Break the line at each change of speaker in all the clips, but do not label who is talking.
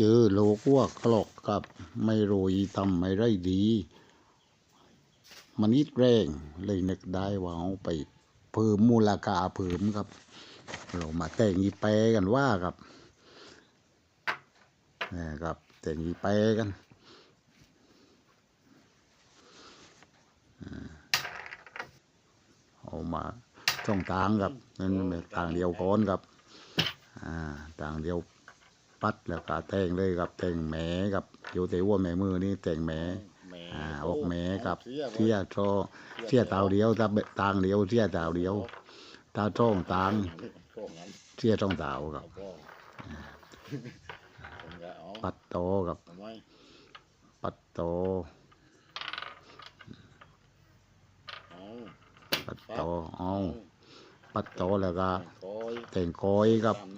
เจอโลกว่าคลอกกับไม่โรยทำไม่ไรดี มันนิดแรงเลยนึกได้ว่าเอาไปเพิ่มมูลค่าเพิ่มครับ เรามาแต่งอีแปกันว่าครับนี่ครับแต่งอีแปกันอ่าเอามาช่องทางครับนั่นเป็นทางเดียวก้อนครับอ่าทางเดียว ปัดแล้วก็แต่งเลยครับแต่งแหมกับอยู่แต่ว่าแหมมือนี่แต่งแหมอ่าออกแหมกับเที่ยโชเที่ยเตาเดียวถ้าตางเดียวเที่ยเตาเดียว ตาช่องตาง
ช่วงนั้น
เที่ยช่องเตาครับ
เอาพ่อผมจะเอา
ปัดโตกับ
ทำไม
ปัดโต
เอา
ปัดโตเอาปัดโตแล้วก็
คอย
แต่งกอยครับ
ตามน้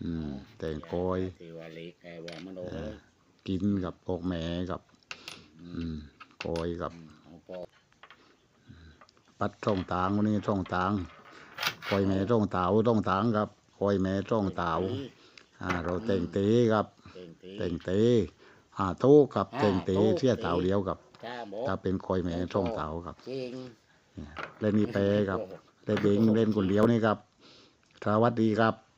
อย
อืมแต่งกอย
ที่ว่าเล็กไอ้ว่ามันโอ้ย
กินกับออกแหมกับ อืมกอยกับ
เอาพ่อ
ปัดช่องตางวันนี้ช่องตางกอยแหม่ช่องเตาช่องตางครับกอยแหม่ช่องเตาอ่า เราแต่งเตครับ
เต่งตี
เต่งเตอ่าโต๊ะกับเต่งเตเที่ยเตาเดียวกับ
ถ้าบอก
ถ้าเป็นคอยแม่ช่องเตาครับ
เก่ง
เล่นนี่เปครับเล่นเบงเล่นคนเดียวนี่ครับสวัสดีครับ